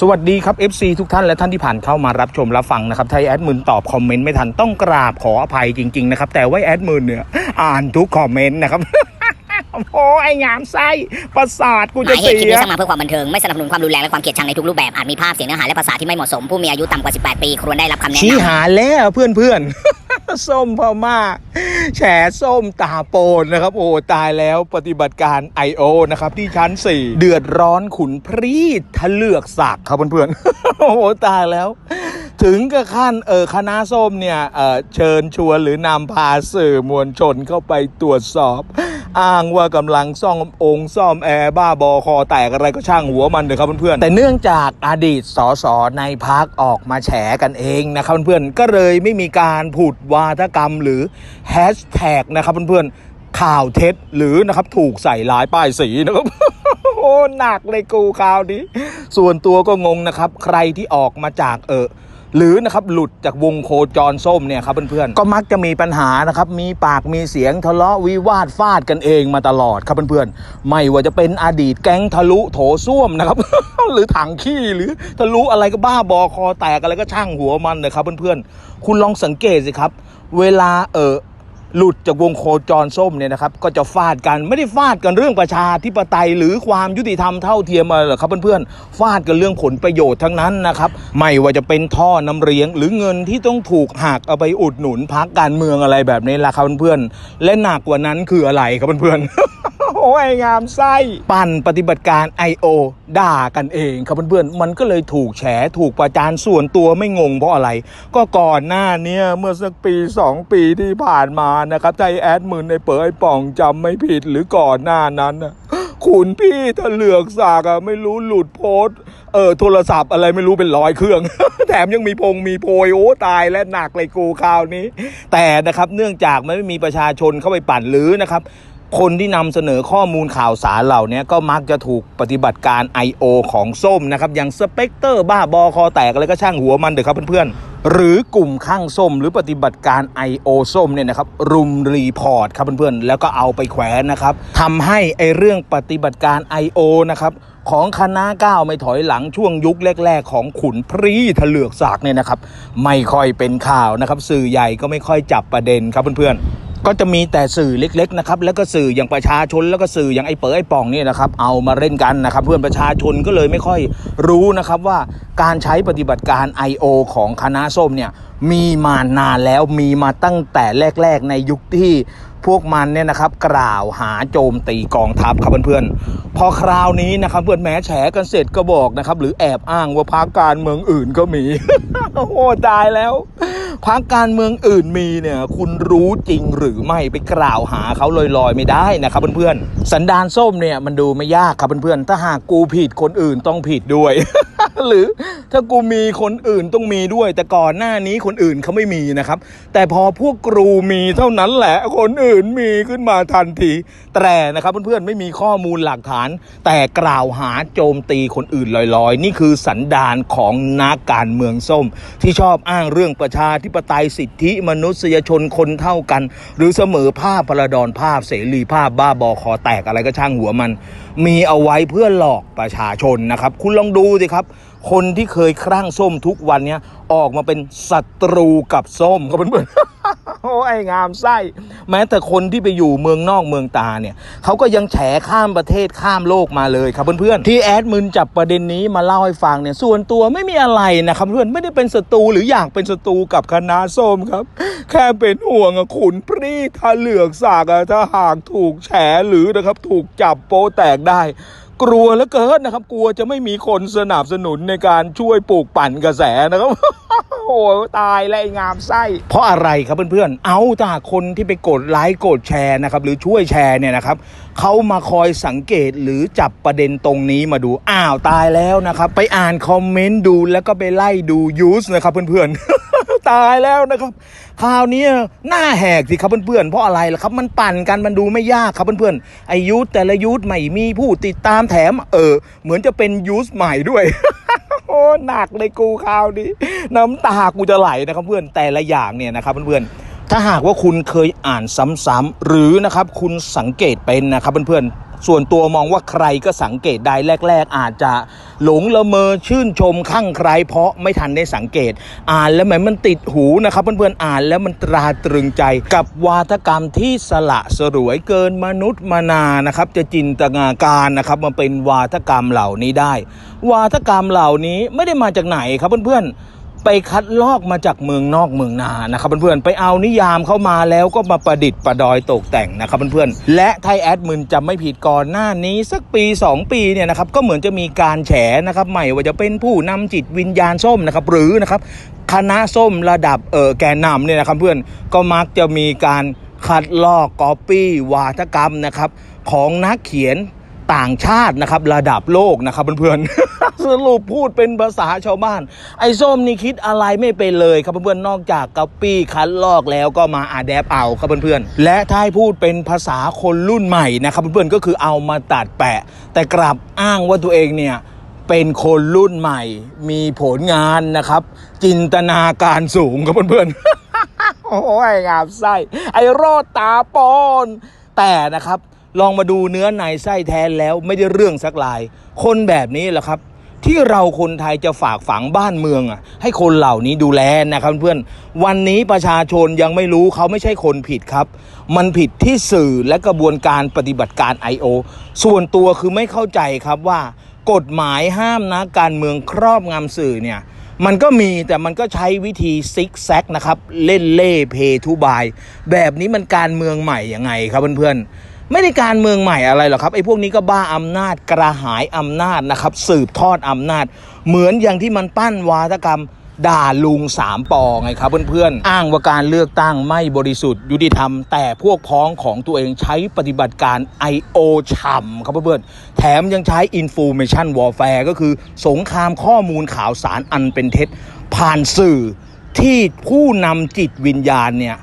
สวัสดีครับ FC ทุกท่านและท่านที่ผ่านเข้ามารับชมรับฟังนะครับถ้าแอดมินตอบคอมเมนต์ไม่ทันต้องกราบขออภัยจริง ๆ นะครับ แต่ว่าแอดมินเนี่ย อ่านทุกคอมเมนต์นะครับ โอ้ไอ้งามไส้ประสาทกูหจะมายเหเสีตุคลิปย นี้สร้างมาเพื่อความบันเทิง ไม่สนับสนุนความรุนแรงและความเกลียดชังในทุกรูปแบบ อาจมีภาพเสียงเนื้อหาและภาษาที่ไม่เหมาะสม ผู้มีอายุต่ำกว่า 18 ปี ควรได้รับคำแนะชี้นำ หาแล้วเพื่อนเพื่อนๆ ส้มพม่าแฉส้มตาโปนนะครับ โอ้ตายแล้วปฏิบัติการ I.O. นะครับ ที่ชั้น 4 เดือดร้อนขุนพรีดทะเลือกสักครับเพื่อนๆโอ้ตายแล้ว ถึงกับขั้นเออคณะส้มเนี่ยเออเชิญชวนหรือนำพาสื่อมวลชนเข้าไปตรวจสอบ อ้างว่ากำลังซ่อมองค์ซ่อมแอร์บ้าบอคอแตกอะไรก็ช่างหัวมันเลยครับเพื่อนๆแต่เนื่องจากอดีตสสในพักออกมาแฉกันเองนะครับเพื่อนๆก็เลยไม่มีการผุดวาทกรรมหรือแฮชแท็กนะครับเพื่อนๆข่าวเท็จหรือนะครับถูกใส่ร้ายป้ายสีนะครับโอ้หนักเลยกูข่าวนี้ ส่วนตัวก็งงนะครับ ใครที่ออกมาจากเออ หรือนะครับหลุดจากวงโคจรส้มเนี่ยครับเพื่อนๆก็มักจะมีปัญหานะครับมีปากมีเสียงทะเลาะวิวาทฟาดกันเองมาตลอดครับเพื่อนๆไม่ว่าจะเป็นอดีตแก๊งทะลุโถส้วมนะครับ หรือถังขี้หรือทะลุอะไรก็บ้าบอคอแตกอะไรก็ช่างหัวมันนะครับเพื่อนๆคุณลองสังเกตสิครับ เวลาเออ หลุดจากวงโคจรส้มเนี่ยนะครับก็จะฟาดกันไม่ได้ฟาดกันเรื่องประชาธิปไตย หรือความยุติธรรมเท่าเทียมมาหรอกครับเพื่อนๆฟาดกันเรื่องผลประโยชน์ทั้งนั้นนะครับไม่ว่าจะเป็นท่อน้ำเลี้ยง หรือเงินที่ต้องถูกหักเอาไปอุดหนุนพักการเมืองอะไรแบบนี้ละครับเพื่อนๆและหนักกว่านั้นคืออะไรครับเพื่อนๆ โอ้ยงามไส้ ปั่นปฏิบัติการ I.O. ด่ากันเองครับเพื่อนๆ มันก็เลยถูกแฉถูกประจานส่วนตัวไม่งงเพราะอะไร ก็ก่อนหน้าเนี้ยเมื่อสักปี 2 ปีที่ผ่านมานะครับใจแอดมืนในเปิดไอ้ป่องจำไม่ผิดหรือก่อนหน้านั้นคุณพี่ถ้าเหลือกสากอะไม่รู้หลุดโพสเออโทรศัพท์อะไรไม่รู้เป็นร้อยเครื่อง แถมยังมีพงมีโพยโอ้ตายและหนักเลยกูคราวนี้ แต่นะครับเนื่องจากมันไม่มีประชาชนเข้าไปปั่นหรือนะครับ คนที่นำเสนอข้อมูลข่าวสารเหล่านี้ก็มักจะถูกปฏิบัติการ I.O. ของส้มนะครับ อย่างสเปกเตอร์บ้าบอคอแตกอะไรก็ช่างหัวมันเถอะครับเพื่อนๆ หรือกลุ่มข้างส้มหรือปฏิบัติการ I.O. ส้มเนี่ยนะครับ รุมรีพอร์ตครับเพื่อนๆ แล้วก็เอาไปแขวนนะครับทำให้ไอเรื่องปฏิบัติการ I.O. นะครับของคณะก้าวไม่ถอยหลังช่วงยุคแรก ๆ ของขุนพรีทะเลือกสากเนี่ยนะครับ ไม่ค่อยเป็นข่าวนะครับ สื่อใหญ่ก็ไม่ค่อยจับประเด็นครับเพื่อนๆ ก็จะมีแต่สื่อเล็กๆนะครับแล้วก็สื่ออย่างประชาชนแล้วก็สื่ออย่างไอ้เป๋อไอ้ป่องเนี่ยนะครับเอามาเล่นกันนะครับ เพื่อนประชาชนก็เลยไม่ค่อยรู้นะครับว่าการใช้ปฏิบัติการ I.O. ของคณะส้มเนี่ยมีมานานแล้วมีมาตั้งแต่แรก ๆ ในยุคที่ พวกมันเนี่ยนะครับกล่าวหาโจมตีกองทัพครับเพื่อนๆพอคราวนี้นะครับเพื่อนแม้แฉกันเสร็จก็บอกนะครับ หรือแอบอ้างว่าพรรคการเมืองอื่นก็มีโอ้ตายแล้วพักการเมืองอื่นมีเนี่ย คุณรู้จริงหรือไม่ไปกล่าวหาเขาลอยๆไม่ได้นะครับเพื่อนๆสันดานส้มเนี่ยมันดูไม่ยากครับเพื่อนๆถ้าหากกูผิดคนอื่นต้องผิดด้วย หรือถ้ากูมีคนอื่นต้องมีด้วย แต่ก่อนหน้านี้คนอื่นเขาไม่มีนะครับ แต่พอพวกกรูมีเท่านั้นแหละคนอื่นมีขึ้นมาทันทีแต่นะครับเพื่อนๆไม่มีข้อมูลหลักฐาน แต่กล่าวหาโจมตีคนอื่นลอยๆ นี่คือสันดานของนักการเมืองส้ม ที่ชอบอ้างเรื่องประชาธิปไตยสิทธิมนุษยชนคนเท่ากัน หรือเสมอภาพพระดอนภาพเสรีภาพบ้าบอคอแตกอะไรก็ช่างหัวมัน มีเอาไว้เพื่อหลอกประชาชนนะครับ คุณลองดูสิครับ คนที่เคยครั่งส้มทุกวันเนี้ยออกมาเป็นศัตรูกับส้มครับเพื่อนๆโอ้ไอ้งามไส้ แม้แต่คนที่ไปอยู่เมืองนอกเมืองตาเนี่ยเขาก็ยังแฉข้ามประเทศข้ามโลกมาเลยครับเพื่อนๆที่แอดมินจับประเด็นนี้มาเล่าให้ฟังเนี่ยส่วนตัวไม่มีอะไรนะครับเพื่อนไม่ได้เป็นศัตรูหรืออยากเป็นศัตรูกับคณะส้มครับ แค่เป็นห่วงอะขุนพรีถ้าเหลือกสากอะถ้าหากถูกแฉหรือนะครับถูกจับโปแตกได้ กลัวเหลือเกินนะครับ กลัวจะไม่มีคนสนับสนุนในการช่วยปลูกปั่นกระแสนะครับโอ้ตายแล้วไอ้งามไส้ เพราะอะไรครับเพื่อนๆ เอาถ้าคนที่ไปกดไลค์กดแชร์นะครับ หรือช่วยแชร์เนี่ยนะครับเขามาคอยสังเกตหรือจับประเด็นตรงนี้มาดูอ้าวตายแล้วนะครับ ไปอ่านคอมเมนต์ดูแล้วก็ไปไล่ดูยูสนะครับเพื่อนๆ ตายแล้วนะครับ คราวนี้หน้าแหกสิครับเพื่อนๆ เพราะอะไรล่ะครับ มันปั่นกันมันดูไม่ยากครับเพื่อนๆไอยูทแต่ละยูทใหม่มีผู้ติดตามแถม เออ เหมือนจะเป็นยูสใหม่ด้วยโอ้หนักเลยกูคราวนี้ น้ำตากูจะไหลนะครับเพื่อนแต่ละอย่างเนี่ยนะครับเพื่อนๆ ถ้าหากว่าคุณเคยอ่านซ้ำๆหรือนะครับคุณสังเกตเป็นนะครับเพื่อนๆส่วนตัวมองว่าใครก็สังเกตได้แรก ๆ อาจจะหลงละเมอชื่นชมข้างใคร เพราะไม่ทันได้สังเกต อ่านแล้วแหมมันติดหูนะครับเพื่อนๆอ่านแล้วมันตราตรึงใจกับวาทกรรมที่สละสรวยเกินมนุษย์มานานะครับจะจินตนาการนะครับมาเป็นวาทกรรมเหล่านี้ได้ วาทกรรมเหล่านี้ไม่ได้มาจากไหนครับเพื่อนๆ ไปคัดลอกมาจากเมืองนอกเมืองนานะครับเพื่อนๆไปเอานิยามเข้ามาแล้วก็มาประดิษฐ์ประดอยตกแต่งนะครับเพื่อนๆและไทยแอดมินจำไม่ผิดก่อนหน้านี้สักปี 2 ปีเนี่ยนะครับก็เหมือนจะมีการแฉนะครับใหม่ว่าจะเป็นผู้นำจิตวิญญาณส้มนะครับหรือนะครับคณะส้มระดับเออแกนนำเนี่ยนะครับเพื่อนก็มักจะมีการคัดลอกก๊อปปี้วาทกรรมนะครับของนักเขียนต่างชาตินะครับระดับโลกนะครับเพื่อนๆ สรุปพูดเป็นภาษาชาวบ้าน ไอ้ส้มนี่คิดอะไรไม่เป็นเลยครับเพื่อนๆนอกจากก๊อปปี้คัดลอกแล้วก็มาอาแดปเอาครับเพื่อนๆและถ้าให้พูดเป็นภาษาคนรุ่นใหม่นะครับเพื่อนๆก็คือเอามาตัดแปะ แต่กลับอ้างว่าตัวเองเนี่ยเป็นคนรุ่นใหม่ มีผลงานนะครับ จินตนาการสูงครับเพื่อนๆ โอ้ยงามไส้ไอ้โรดตาปอนแต่นะครับ ลองมาดูเนื้อในไส้แทนแล้วไม่ได้เรื่องสักลาย คนแบบนี้แหละครับ ที่เราคนไทยจะฝากฝังบ้านเมืองอะให้คนเหล่านี้ดูแลนะครับเพื่อนวันนี้ประชาชนยังไม่รู้เขาไม่ใช่คนผิดครับ มันผิดที่สื่อและกระบวนการปฏิบัติการ I.O. ส่วนตัวคือไม่เข้าใจครับว่ากฎหมายห้ามนะการเมืองครอบงำสื่อเนี่ยมันก็มีแต่มันก็ใช้วิธีซิกแซกนะครับ เล่นเล่เพทูบาย แบบนี้มันการเมืองใหม่ยังไงครับเพื่อนๆ ไม่ได้การเมืองใหม่อะไรหรอกครับไอ้พวกนี้ก็บ้าอำนาจกระหายอำนาจนะครับ สืบทอดอำนาจ เหมือนอย่างที่มันปั้นวาทกรรมด่าลุงสามปอไงครับเพื่อนๆ อ้างว่าการเลือกตั้งไม่บริสุทธิ์ยุติธรรม แต่พวกพ้องของตัวเองใช้ปฏิบัติการ I.O. ฉ่ำครับเพื่อนๆ แถมยังใช้ Information Warfare ก็คือสงครามข้อมูลข่าวสารอันเป็นเท็จ ผ่านสื่อที่ผู้นำจิตวิญญาณเนี่ย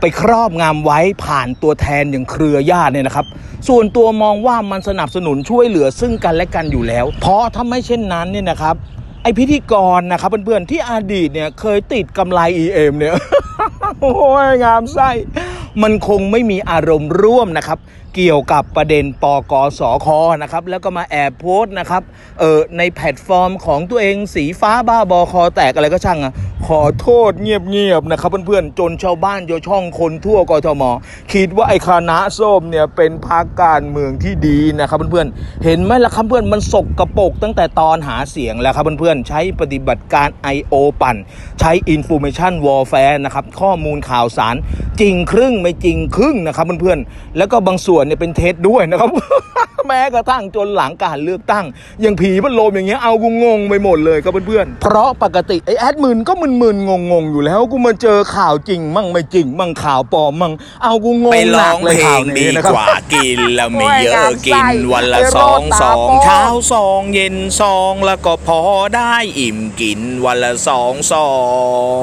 ไปครอบงามไว้ผ่านตัวแทนอย่างเครือญาติเนี่ยนะครับ ส่วนตัวมองว่ามันสนับสนุนช่วยเหลือซึ่งกันและกันอยู่แล้ว เพราะถ้าไม่เช่นนั้นเนี่ยนะครับไอพิธีกรนะครับเพื่อนๆที่อดีตเนี่ยเคยติดกำไร EM เนี่ยโอ้ยงามไส้มันคงไม่มีอารมณ์ร่วมนะครับ เกี่ยวกับประเด็นปกสคนะครับ แล้วก็มาแอบโพสต์นะครับเออในแพลตฟอร์มของตัวเองสีฟ้าบ้าบอคอแตกอะไรก็ช่างอะขอโทษเงียบๆนะครับเพื่อนๆจนชาวบ้านชาวช่องคนทั่วกทม คิดว่าไอ้คณะส้มเนี่ยเป็นพรรคการเมืองที่ดีนะครับเพื่อนๆเห็นไหมล่ะครับเพื่อนมันสกกระปกตั้งแต่ตอนหาเสียงแล้วครับเพื่อนๆใช้ปฏิบัติการ I.O. ปั่น ใช้ Information Warfare นะครับข้อมูลข่าวสารจริงครึ่งไม่จริงครึ่งนะครับเพื่อนๆแล้วก็บางส่วนเนี่ยเป็นเท็จด้วยนะครับ แม้กระทั่งจนหลังการเลือกตั้ง อย่างผีพัดลมอย่างเงี้ยเอากูงงไปหมดเลยครับเพื่อนๆเพราะปกติไอ้แอดมินก็มึนๆงงๆอยู่แล้วกูมาเจอข่าวจริง มั่งไม่จริง มั่งข่าวปลอมมั่งเอากูงงไปหร้นัอกงเลยเพลข่าวงนี้ดีนะครับกว่ากินแล้วไม่เยโอ้อะยกินงามไส้วันละไอ้สโรองคสตาองโป้เช้าสองเย็นสองแล้วก็พอได้อิ่มกินวันละสองสอง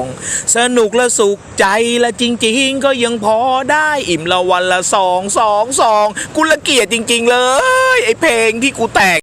สนุกและสุขใจและจริง ๆ ก็ยังพอได้อิ่มละวันละสองสองสอง กูละเกียดจริง ๆ เลย ไอเพลงที่กูแต่ง